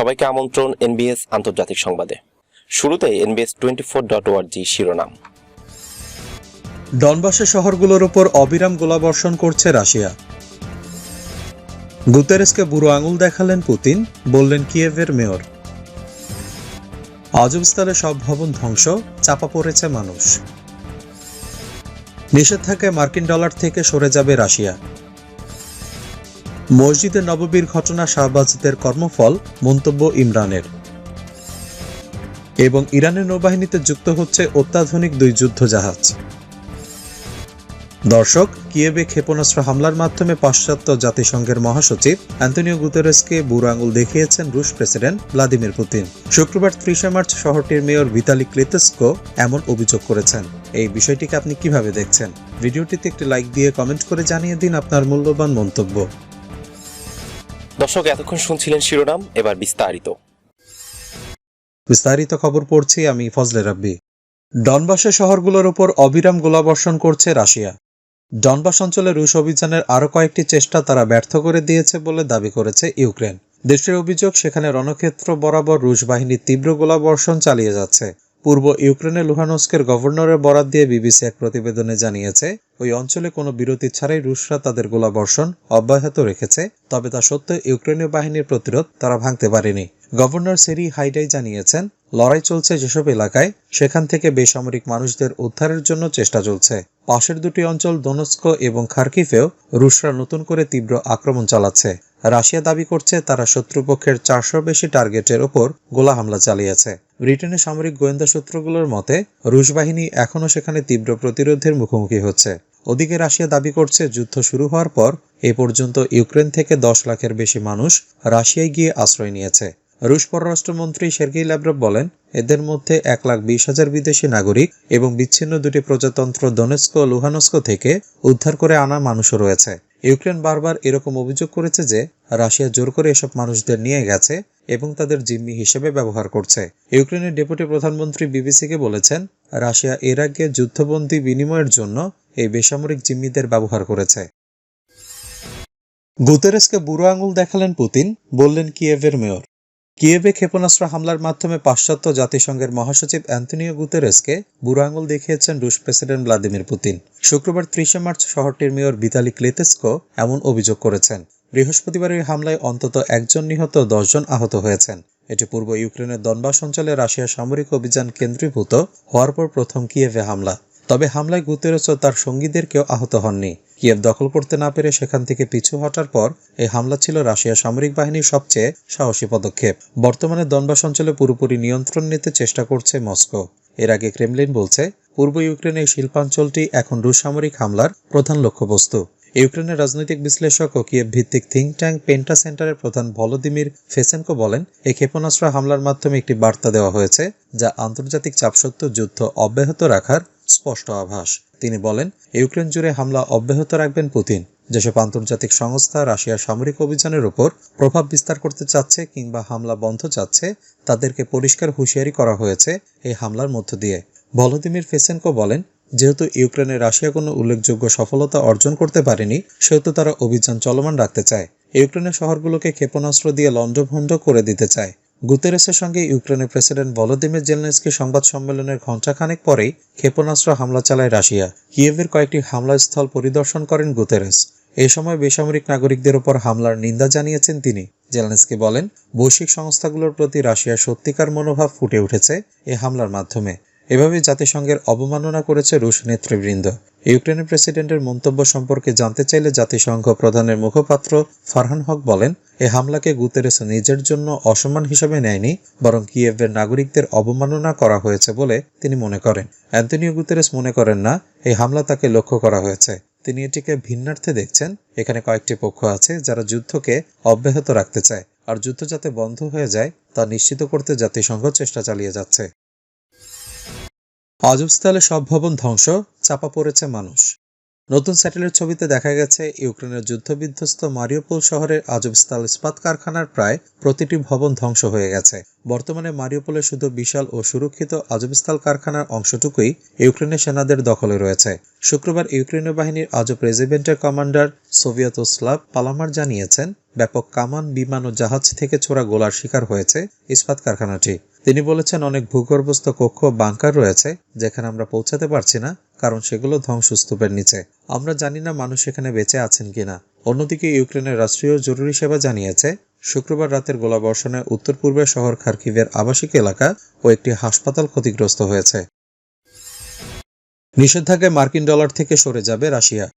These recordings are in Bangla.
সবাইকে আমন্ত্রণ এনবিএস আন্তর্জাতিক সংবাদে। শুরুতে এনবিএস টোয়েন্টি ফোর ডট ওয়ার্জি শিরোনাম। ডনবাসের শহরগুলোর উপর অবিরাম গোলাবর্ষণ করছে রাশিয়া। গুতেরেসকে বুড়ো আঙুল দেখালেন পুতিন, বললেন কিয়েভের মেয়র। আজবস্থলে সব ভবন ধ্বংস, চাপা পড়েছে মানুষ। নিষেধাজ্ঞায় মার্কিন ডলার থেকে সরে যাবে রাশিয়া। মসজিদে নববীর ঘটনা শাহবাজদের কর্মফল, মন্তব্য ইমরানের। এবং ইরানের নৌবাহিনীতে যুক্ত হচ্ছে অত্যাধুনিক দুই যুদ্ধজাহাজ। দর্শক কিয়েবে ক্ষেপণাস্ত্র হামলার মাধ্যমে পাশ্চাত্য জাতিসংঘের মহাসচিব অ্যান্টনিও গুতেরেসকে বুড়ো আঙুল দেখিয়েছেন রুশ প্রেসিডেন্ট ভ্লাদিমির পুতিন। শুক্রবার ত্রিশে মার্চ শহরটির মেয়র ভিতালি ক্লেতেস্কো এমন অভিযোগ করেছেন। এই বিষয়টিকে আপনি কীভাবে দেখছেন? ভিডিওটিতে একটি লাইক দিয়ে কমেন্ট করে জানিয়ে দিন আপনার মূল্যবান মন্তব্য। দর্শক, এতক্ষণ শুনছিলেন শিরোনাম, এবার বিস্তারিত। বিস্তারিত খবর পড়ছি আমি ফজলে রাব্বি। ডনবাসের শহরগুলোর উপর অবিরাম গোলাবর্ষণ করছে রাশিয়া। ডনবাস অঞ্চলে রুশ অভিযানের আরও কয়েকটি চেষ্টা তারা ব্যর্থ করে দিয়েছে বলে দাবি করেছে ইউক্রেন। দেশের অভিযোগ, সেখানে রণক্ষেত্র বরাবর রুশ বাহিনী তীব্র গোলাবর্ষণ চালিয়ে যাচ্ছে। পূর্ব ইউক্রেনের লুহানস্কের গভর্নরের বরাত দিয়ে বিবিসি এক প্রতিবেদনে জানিয়েছে, ওই অঞ্চলে কোনো বিরতি ছাড়াই রুশরা তাদের গোলাবর্ষণ অব্যাহত রেখেছে, তবে তা সত্ত্বেও ইউক্রেনীয় বাহিনীর প্রতিরোধ তারা ভাঙতে পারেনি। গভর্নর সেরি হাইডাই জানিয়েছেন, লড়াই চলছে যেসব এলাকায়, সেখান থেকে বেসামরিক মানুষদের উদ্ধারের জন্য চেষ্টা চলছে। পাশের দুটি অঞ্চল দোনস্কো এবং খার্কিফেও রুশরা নতুন করে তীব্র আক্রমণ চালাচ্ছে। রাশিয়া দাবি করছে, তারা শত্রুপক্ষের চারশো বেশি টার্গেটের ওপর গোলা হামলা চালিয়েছে। ব্রিটেনের সামরিক গোয়েন্দা সূত্রগুলোর মতে, রুশ বাহিনী এখনও সেখানে তীব্র প্রতিরোধের মুখোমুখি হচ্ছে। ওদিকে রাশিয়া দাবি করছে, যুদ্ধ শুরু হওয়ার পর এ পর্যন্ত ইউক্রেন থেকে দশ লাখের বেশি মানুষ রাশিয়ায় গিয়ে আশ্রয় নিয়েছে। রুশ পররাষ্ট্রমন্ত্রী সের্গেই ল্যাব্রভ বলেন, এদের মধ্যে এক লাখ বিশ হাজার বিদেশি নাগরিক এবং বিচ্ছিন্ন দুটি প্রজাতন্ত্র দনেস্কো ও লুহানস্কো থেকে উদ্ধার করে আনা মানুষও রয়েছে। ইউক্রেন বারবার এরকম অভিযোগ করেছে যে রাশিয়া জোর করে এসব মানুষদের নিয়ে গেছে এবং তাদের জিম্মি হিসেবে ব্যবহার করছে। ইউক্রেনের ডেপুটি প্রধানমন্ত্রী বিবিসিকে বলেছেন, রাশিয়া এর আগে যুদ্ধবন্দী বিনিময়ের জন্য এই বেসামরিক জিম্মিদের ব্যবহার করেছে। গুতেরেসকে বুড়ো আঙুল দেখালেন পুতিন, বললেন কিয়েভের মেয়র। কিয়েভে ক্ষেপণাস্ত্র হামলার মাধ্যমে পাশ্চাত্য জাতিসংঘের মহাসচিব অ্যান্টনিও গুতেরেসকে বুড়ো আঙুল দেখিয়েছেন রুশ প্রেসিডেন্ট ভ্লাদিমির পুতিন। শুক্রবার ত্রিশে মার্চ শহরটির মেয়র বিতালি ক্লেতেস্কো এমন অভিযোগ করেছেন। বৃহস্পতিবারের হামলায় অন্তত একজন নিহত, দশজন আহত হয়েছেন। এটি পূর্ব ইউক্রেনের দনবাস অঞ্চলে রাশিয়ার সামরিক অভিযান কেন্দ্রীভূত হওয়ার পর প্রথম কিয়েভে হামলা। তবে হামলায় গুতেরেস ও তার সঙ্গীদের কেউ আহত হননি। কিয়েভ দখল করতে না পেরে সেখান থেকে পিছু হটার পর এই হামলা ছিল রাশিয়ার সামরিক বাহিনীর সবচেয়ে সাহসী পদক্ষেপ। বর্তমানে দনবাস অঞ্চলে পুরোপুরি নিয়ন্ত্রণ নিতে চেষ্টা করছে মস্কো। এর আগে ক্রেমলিন বলছে, পূর্ব ইউক্রেনের শিল্পাঞ্চলটি এখন রুশ সামরিক হামলার প্রধান লক্ষ্যবস্তু। ইউক্রেনের রাজনৈতিক বিশ্লেষক ও কিয়েভ ভিত্তিক থিঙ্ক ট্যাঙ্ক পেন্টা সেন্টারের প্রধান ভলোদিমির ফেসেনকো বলেন এই ক্ষেপণাস্ত্র হামলার মাধ্যমে একটি বার্তা দেওয়া হয়েছে, যা আন্তর্জাতিক চাপসত্ত্ব যুদ্ধ অব্যাহত রাখার স্পষ্ট আভাস। তিনি বলেন, ইউক্রেন জুড়ে হামলা অব্যাহত রাখবেন পুতিন। যেসব আন্তর্জাতিক সংস্থা রাশিয়ার সামরিক অভিযানের উপর প্রভাব বিস্তার করতে চাচ্ছে কিংবা হামলা বন্ধ চাচ্ছে, তাদেরকে পরিষ্কার হুঁশিয়ারি করা হয়েছে এই হামলার মধ্য দিয়ে। ভলোদিমির ফেসেনকো বলেন, যেহেতু ইউক্রেনে রাশিয়া কোনো উল্লেখযোগ্য সফলতা অর্জন করতে পারেনি, সেহেতু তারা অভিযান চলমান রাখতে চায়। ইউক্রেনের শহরগুলোকে ক্ষেপণাস্ত্র দিয়ে লণ্ডভণ্ড করে দিতে চায়। গুতেরেসের সঙ্গে ইউক্রেনের প্রেসিডেন্ট ভলোদিমির জেলনেসকি সংবাদ সম্মেলনের ঘণ্টাখানেক পরেই ক্ষেপণাস্ত্র হামলা চালায় রাশিয়া। কিয়েভের কয়েকটি হামলাস্থল পরিদর্শন করেন গুতেরেস। এ সময় বেসামরিক নাগরিকদের ওপর হামলার নিন্দা জানিয়েছেন তিনি। জেলনেসকি বলেন, বৈশ্বিক সংস্থাগুলোর প্রতি রাশিয়ার সত্যিকার মনোভাব ফুটে উঠেছে এ হামলার মাধ্যমে। এভাবে জাতিসংঘের অবমাননা করেছে রুশ নেতৃবৃন্দ। ইউক্রেনের প্রেসিডেন্টের মন্তব্য সম্পর্কে জানতে চাইলে জাতিসংঘ প্রধানের মুখপাত্র ফারহান হক বলেন, এ হামলাকে গুতেরেস নিজের জন্য অসম্মান হিসেবে নেয়নি, বরং কিয়েভের নাগরিকদের অবমাননা করা হয়েছে বলে তিনি মনে করেন। অ্যান্টনিও গুতেরেস মনে করেন না, এই হামলা তাকে লক্ষ্য করা হয়েছে। তিনি এটিকে ভিন্নার্থে দেখছেন। এখানে কয়েকটি পক্ষ আছে যারা যুদ্ধকে অব্যাহত রাখতে চায়, আর যুদ্ধ যাতে বন্ধ হয়ে যায় তা নিশ্চিত করতে জাতিসংঘ চেষ্টা চালিয়ে যাচ্ছে। অজবস্থলে সব ভবন ধ্বংস, চাপা পড়েছে মানুষ। নতুন স্যাটেলাইট ছবিতে দেখা গেছে, ইউক্রেনের যুদ্ধবিধ্বস্ত মারিওপোল শহরের আজবস্তাল ইস্পাত কারখানার প্রায় প্রতিটি ভবন ধ্বংস হয়ে গেছে। বর্তমানে মারিওপোলে শুধু বিশাল ও সুরক্ষিত আজবস্তাল কারখানার অংশটুকুই ইউক্রেনের সেনাদের দখলে রয়েছে। শুক্রবার ইউক্রেনীয় বাহিনীর আজব রেজিমেন্টের কমান্ডার সোভিয়েত সোভিয়েতোস্লাভ পালামার জানিয়েছেন ব্যাপক কামান, বিমান ও জাহাজ থেকে ছোড়া গোলার শিকার হয়েছে ইস্পাত কারখানাটি। তিনি বলেছেন, অনেক ভূগর্ভস্থ কক্ষ বাংকার রয়েছে, যেখানে আমরা পৌঁছাতে পারছি না, কারণ সেগুলো ধ্বংসস্তূপের নিচে। আমরা জানি না মানুষ এখানে বেঁচে আছেন কিনা। অন্যদিকে, ইউক্রেনের রাষ্ট্রীয় জরুরি সেবা জানিয়েছে, শুক্রবার রাতের গোলাবর্ষণে উত্তর পূর্বের শহর খার্কিভের আবাসিক এলাকা ও একটি হাসপাতাল ক্ষতিগ্রস্ত হয়েছে। নিষেধাজ্ঞায় মার্কিন ডলার থেকে সরে যাবে রাশিয়া।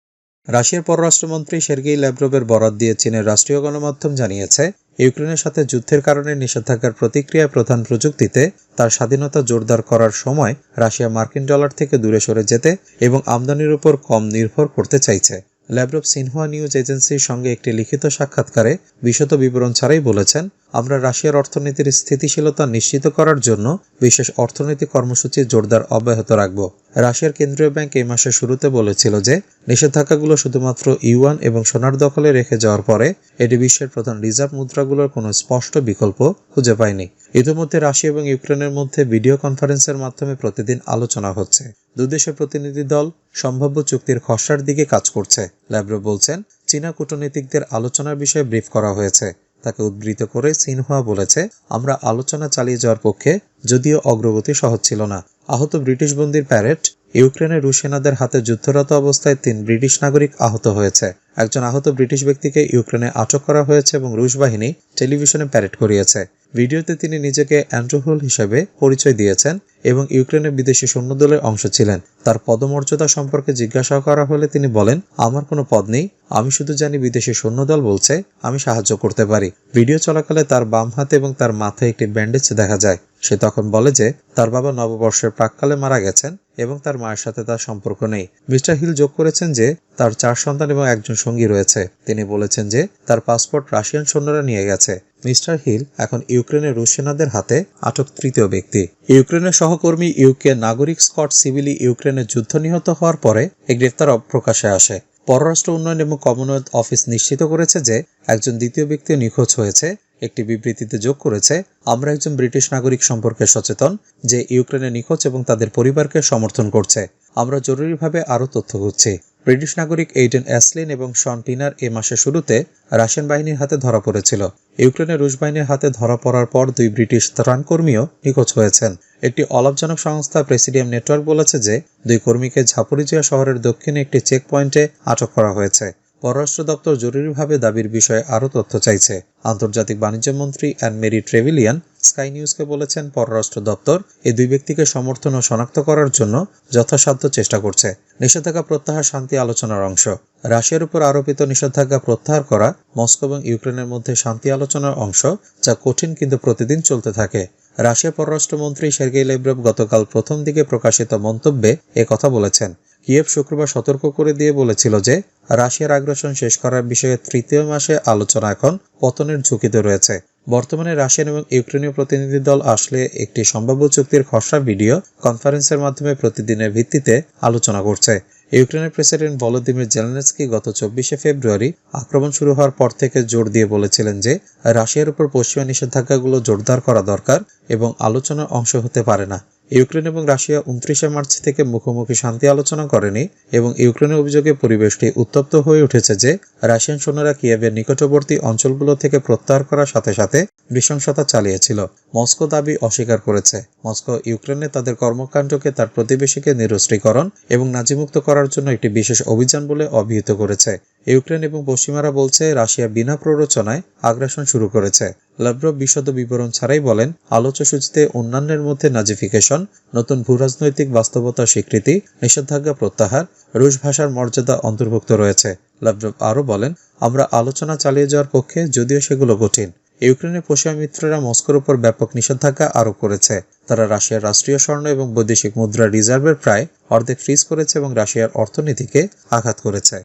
রাশিয়ার পররাষ্ট্রমন্ত্রী সের্গেই ল্যাভরোভের বরাত দিয়ে চীনের রাষ্ট্রীয় গণমাধ্যম জানিয়েছে, ইউক্রেনের সাথে যুদ্ধের কারণে নিষেধাজ্ঞার প্রতিক্রিয়ায় প্রধান প্রযুক্তিতে তার স্বাধীনতা জোরদার করার সময় রাশিয়া মার্কিন ডলার থেকে দূরে সরে যেতে এবং আমদানির উপর কম নির্ভর করতে চাইছে। ল্যাভরভ সিনহুয়া নিউজ এজেন্সির সঙ্গে একটি লিখিত সাক্ষাৎকারে বিশদ বিবরণ ছাড়াই বলেছেন আমরা রাশিয়ার অর্থনীতির স্থিতিশীলতা নিশ্চিত করার জন্য বিশেষ অর্থনৈতিক কর্মসূচি জোরদার অব্যাহত রাখব। রাশিয়ার কেন্দ্রীয় ব্যাংক এই মাসের শুরুতে বলেছিল যে, নিষেধাজ্ঞাগুলো শুধুমাত্র ইউয়ান এবং সোনার দখলে রেখে যাওয়ার পরে এটি বিশ্বের প্রধান রিজার্ভ মুদ্রাগুলোর কোনো স্পষ্ট বিকল্প খুঁজে পায়নি। ইতিমধ্যে রাশিয়া এবং ইউক্রেনের মধ্যে ভিডিও কনফারেন্সের মাধ্যমে প্রতিদিন আলোচনা হচ্ছে। দুদেশের প্রতিনিধি দল সম্ভাব্য চুক্তির খসড়ার দিকে কাজ করছে। ল্যাব্রো বলছেন, চীনা কূটনীতিকদের আলোচনার বিষয়ে ব্রিফ করা হয়েছে। তাকে উদ্ধৃত করে সিনহুয়া বলেছে, আমরা আলোচনা চালিয়ে যাওয়ার পক্ষে যদিও অগ্রগতি সহজ ছিল না। আহত ব্রিটিশ বন্দির প্যারেট ইউক্রেনের রুশ সেনাদের হাতে যুদ্ধরত অবস্থায় তিন ব্রিটিশ নাগরিক আহত হয়েছে। একজন আহত ব্রিটিশ ব্যক্তিকে ইউক্রেনে আটক করা হয়েছে এবং রুশ বাহিনী টেলিভিশনে প্যারেড করিয়েছে। ভিডিওতে তিনি নিজেকে অ্যান্ড্রোহোল হিসেবে পরিচয় দিয়েছেন এবং ইউক্রেনের বিদেশি সৈন্যদলের অংশ ছিলেন। তার পদমর্যাদা সম্পর্কে জিজ্ঞাসা করা হলে তিনি বলেন, আমার কোনো পদ নেই আমি শুধু জানি বিদেশি সৈন্যদল বলছে, আমি সাহায্য করতে পারি। ভিডিও চলাকালে তার বাম হাতে এবং তার মাথায় একটি ব্যান্ডেজ দেখা যায়। সে তখন বলে যে, তার বাবা নববর্ষের প্রাককালে মারা গেছেন এবং তার মায়ের সাথে তার সম্পর্ক নেই। মিস্টার হিল যোগ করেছেন যে, তার চার সন্তান এবং একজন সঙ্গী রয়েছে। তিনি বলেছেন যে, তার পাসপোর্ট রাশিয়ান সৈন্যরা নিয়ে গেছে। মিস্টার হিল এখন ইউক্রেনের রুশ সেনাদের হাতে আটক তৃতীয় ব্যক্তি। ইউক্রেনের সহকর্মী ইউকে নাগরিক স্কট সিভিলি ইউক্রেনের যুদ্ধ নিহত হওয়ার পরে এই গ্রেফতার প্রকাশে আসে। পররাষ্ট্র উন্নয়ন এবং কমনওয়েলথ অফিস নিশ্চিত করেছে যে একজন দ্বিতীয় ব্যক্তিও নিখোঁজ হয়েছে। একটি বিবৃতিতে যোগ করেছে, আমরা একজন ব্রিটিশ নাগরিক সম্পর্কে সচেতন যে ইউক্রেনে নিখোঁজ এবং তাদের পরিবারকে সমর্থন করছে। আমরা জরুরিভাবে আরও তথ্য খুঁজছি। ব্রিটিশ নাগরিক এইডেন অ্যাসলিন এবং শন টিনার এ মাসের শুরুতে রাশিয়ান বাহিনীর হাতে ধরা পড়েছিল। ইউক্রেনের রুশ বাহিনীর হাতে ধরা পড়ার পর দুই ব্রিটিশ ত্রাণকর্মীও নিখোঁজ হয়েছেন। একটি অলাভজনক সংস্থা প্রেসিডিয়াম নেটওয়ার্ক বলেছে যে, দুই কর্মীকে ঝাপরিজিয়া শহরের দক্ষিণে একটি চেক পয়েন্টে আটক করা হয়েছে। পররাষ্ট্র দপ্তর জরুরিভাবে দাবির বিষয়ে আরও তথ্য চাইছে। আন্তর্জাতিক বাণিজ্য মন্ত্রী অ্যান মেরি ট্রেভিলিয়ান স্কাই নিউজকে বলেছেন, পররাষ্ট্র দপ্তর এই দুই ব্যক্তিকে সমর্থন ও শনাক্ত করার জন্য যথাসাধ্য চেষ্টা করছে। নিষেধাজ্ঞা প্রত্যাহার শান্তি আলোচনার অংশ। রাশিয়ার উপর আরোপিত নিষেধাজ্ঞা প্রত্যাহার করা মস্কো এবং ইউক্রেনের মধ্যে শান্তি আলোচনার অংশ, যা কঠিন কিন্তু প্রতিদিন চলতে থাকে। রাশিয়া পররাষ্ট্রমন্ত্রী সের্গেই লেব্রভ গতকাল প্রথম দিকে প্রকাশিত মন্তব্যে কথা বলেছেন। কিয়েভ শুক্রবার সতর্ক করে দিয়ে বলেছিল যে, রাশিয়ার আগ্রাসন শেষ করার বিষয়ে তৃতীয় মাসে আলোচনা এখন পতনের ঝুঁকিতে রয়েছে। বর্তমানে রাশিয়ান এবং ইউক্রেনীয় প্রতিনিধি দল আসলে একটি সম্ভাব্য চুক্তির খসড়া ভিডিও কনফারেন্সের মাধ্যমে প্রতিদিনের ভিত্তিতে আলোচনা করছে। ইউক্রেনের প্রেসিডেন্ট ভলোদিমির জেলেনস্কি গত চব্বিশে ফেব্রুয়ারি আক্রমণ শুরু হওয়ার পর থেকে জোর দিয়ে বলেছিলেন যে, রাশিয়ার উপর পশ্চিমা নিষেধাজ্ঞাগুলো জোরদার করা দরকার এবং আলোচনার অংশ হতে পারে না। ইউক্রেন এবং রাশিয়া উনত্রিশে মার্চ থেকে মুখোমুখি শান্তি আলোচনা করেনি এবং ইউক্রেনের অভিযোগে পরিবেশটি উত্তপ্ত হয়ে উঠেছে যে, রাশিয়ান সৈন্যরা কিয়েভের নিকটবর্তী অঞ্চলগুলো থেকে প্রত্যাহার করার সাথে সাথে নৃশংসতা চালিয়েছিল। মস্কো দাবি অস্বীকার করেছে। মস্কো, ইউক্রেনে তাদের কর্মকাণ্ডকে তার প্রতিবেশীকে নিরস্ত্রীকরণ এবং নাজিমুক্ত করার জন্য একটি বিশেষ অভিযান বলে অভিহিত করেছে। ইউক্রেন এবং পশ্চিমারা বলছে, রাশিয়া বিনা প্ররোচনায় আগ্রাসন শুরু করেছে। লাভরভ বিশদ বিবরণ ছাড়াই বলেন আলোচ্যসূচিতে অন্যান্যের মধ্যে নাজিফিকেশন, নতুন ভূরাজনৈতিক বাস্তবতা স্বীকৃতি, নিষেধাজ্ঞা প্রত্যাহার, রুশ ভাষার মর্যাদা অন্তর্ভুক্ত রয়েছে। লাভরভ আরও বলেন, আমরা আলোচনা চালিয়ে যাওয়ার পক্ষে যদিও সেগুলো কঠিন। ইউক্রেনের পশ্চিমা মিত্ররা মস্কোর উপর ব্যাপক নিষেধাজ্ঞা আরোপ করেছে। তারা রাশিয়ার রাষ্ট্রীয় স্বর্ণ এবং বৈদেশিক মুদ্রা রিজার্ভের প্রায় অর্ধেক ফ্রিজ করেছে এবং রাশিয়ার অর্থনীতিকে আঘাত করেছে।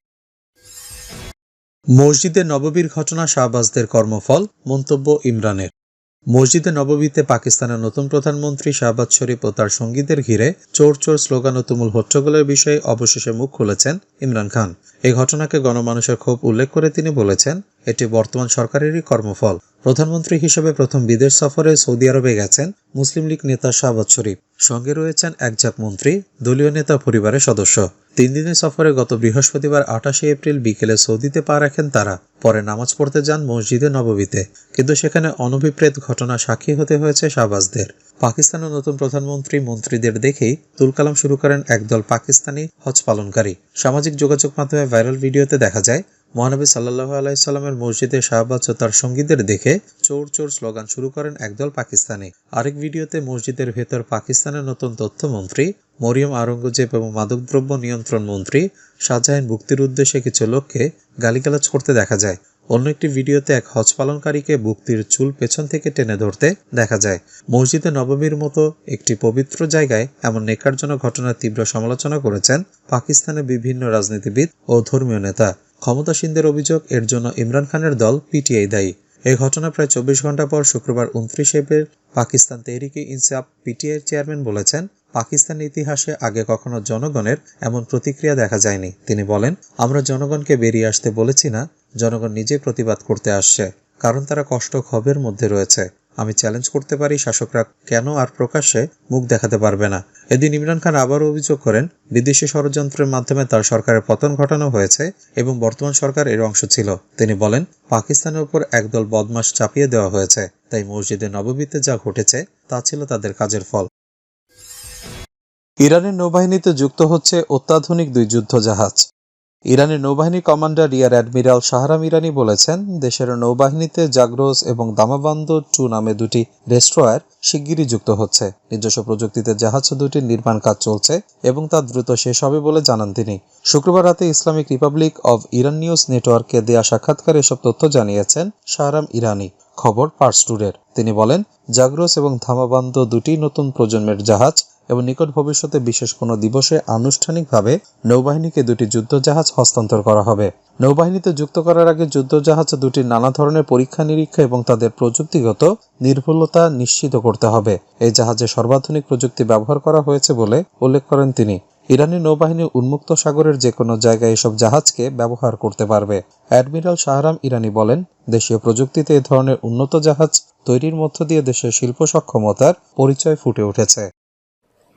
মসজিদে নববীর ঘটনা শাহবাজদের কর্মফল, মন্তব্য ইমরানের। মসজিদে নববীতে পাকিস্তানের নতুন প্রধানমন্ত্রী শাহবাজ শরীফ ও তার সঙ্গীদের ঘিরে চোর চোর স্লোগান ও তুমুল হট্টগোলের বিষয়ে অবশেষে মুখ খুলেছেন ইমরান খান। এই ঘটনাকে গণমানুষের ক্ষোভ উল্লেখ করে তিনি বলেছেন, এটি বর্তমান সরকারেরই কর্মফল। প্রধানমন্ত্রী হিসেবে প্রথম বিদেশ সফরে সৌদি আরবে গেছেন মুসলিম লীগ নেতা শাহবাজ শরীফ। সঙ্গে রয়েছেন একজাক মন্ত্রী, দলীয় নেতা পরিবারের সদস্য। তিন দিনের সফরে গত বৃহস্পতিবার আঠাশে এপ্রিল বিকেলে সৌদিতে পা রাখেন তারা। পরে নামাজ পড়তে যান মসজিদে নববীতে। কিন্তু সেখানে অনভিপ্রেত ঘটনা সাক্ষী হতে হয়েছে শাহবাজদের। পাকিস্তানের নতুন প্রধানমন্ত্রী মন্ত্রীদের দেখেই তুলকালাম শুরু করেন একদল পাকিস্তানি হজ পালনকারী। সামাজিক যোগাযোগ মাধ্যমে ভাইরাল ভিডিওতে দেখা যায় মহানবী সাল্লাহ আলাইসাল্লামের মসজিদে শাহবাজ ও তার সঙ্গীদের দেখে চোর চোর স্লোগান শুরু করেন একদল পাকিস্তানি। আরেক ভিডিওতে মসজিদের ভেতর পাকিস্তানের নতুন তথ্যমন্ত্রী, মরিয়ম আরঙ্গজেব এবং মাদকদ্রব্য নিয়ন্ত্রণ মন্ত্রী শাহজাহান ভুক্তির উদ্দেশ্যে কিছু লোককে গালিগালাজ করতে দেখা যায়। অন্য একটি ভিডিওতে এক হজ পালনকারীকে বুক্তির চুল পেছন থেকে টেনে ধরতে দেখা যায়। মসজিদে নবমীর মতো একটি পবিত্র জায়গায় এমন নেকারজনক ঘটনার তীব্র সমালোচনা করেছেন পাকিস্তানের বিভিন্ন রাজনীতিবিদ ও ধর্মীয় নেতা। ক্ষমতাসীনদের অভিযোগ, এর জন্য ইমরান খানের দল পিটিআই দায়ী। এই ঘটনা প্রায় চব্বিশ ঘণ্টা পর শুক্রবার উনত্রিশ এপ্রিল পাকিস্তান তেহরিকে ইনসাফ পিটিআইয়ের চেয়ারম্যান বলেছেন, পাকিস্তানের ইতিহাসে আগে কখনো জনগণের এমন প্রতিক্রিয়া দেখা যায়নি। তিনি বলেন, আমরা জনগণকে বেরিয়ে আসতে বলেছি না, জনগণ নিজে প্রতিবাদ করতে আসছে, কারণ তারা কষ্ট ক্ষোভের মধ্যে রয়েছে। আমি চ্যালেঞ্জ করতে পারি শাসকরা কেন আর প্রকাশ্যে মুখ দেখাতে পারবে না। এদিন ইমরান খান আবারও অভিযোগ করেন, বিদেশি ষড়যন্ত্রের মাধ্যমে তার সরকারের পতন ঘটানো হয়েছে এবং বর্তমান সরকার এর অংশ ছিল। তিনি বলেন, পাকিস্তানের উপর একদল বদমাস চাপিয়ে দেওয়া হয়েছে, তাই মসজিদে নববীতে যা ঘটেছে তা ছিল তাদের কাজের ফল। ইরানের নৌবাহিনীতে যুক্ত হচ্ছে অত্যাধুনিক দুই যুদ্ধ জাহাজ ইরানের নৌবাহিনী commander rear admiral Shahram Irani বলেছেন, দেশের নৌবাহিনীতে জাগ্রোস এবং দামাবান্দ টু নামে দুটি রেস্ট্রয়ার শিগগিরই যুক্ত হচ্ছে। নিজস্ব প্রযুক্তিতে জাহাজ দুটির নির্মাণ কাজ চলছে এবং তা দ্রুত শেষ হবে বলে জানান তিনি। শুক্রবার রাতে Islamic Republic of Iran news নেটওয়ার্কে দেয়া সাক্ষাৎকারে এসব তথ্য জানিয়েছেন শাহরাম ইরানি। খবর পার্স টুডের। তিনি বলেন, জাগ্রোস এবং ধামাবান্দ দুটি নতুন প্রজন্মের জাহাজ এবং নিকট ভবিষ্যতে বিশেষ কোনো দিবসে আনুষ্ঠানিকভাবে নৌবাহিনীকে দুটি যুদ্ধজাহাজ হস্তান্তর করা হবে। নৌবাহিনীতে যুক্ত করার আগে যুদ্ধজাহাজ দুটি নানা ধরনের পরীক্ষা নিরীক্ষা এবং তাদের প্রযুক্তিগত নির্ভুলতা নিশ্চিত করতে হবে। এই জাহাজে সর্বাধুনিক প্রযুক্তি ব্যবহার করা হয়েছে বলে উল্লেখ করেন তিনি। ইরানি নৌবাহিনী উন্মুক্ত সাগরের যে কোনো জায়গায় এসব জাহাজকে ব্যবহার করতে পারবে। অ্যাডমিরাল শাহরাম ইরানি বলেন, দেশীয় প্রযুক্তিতে এ ধরনের উন্নত জাহাজ তৈরির মধ্য দিয়ে দেশের শিল্প সক্ষমতার পরিচয় ফুটে উঠেছে।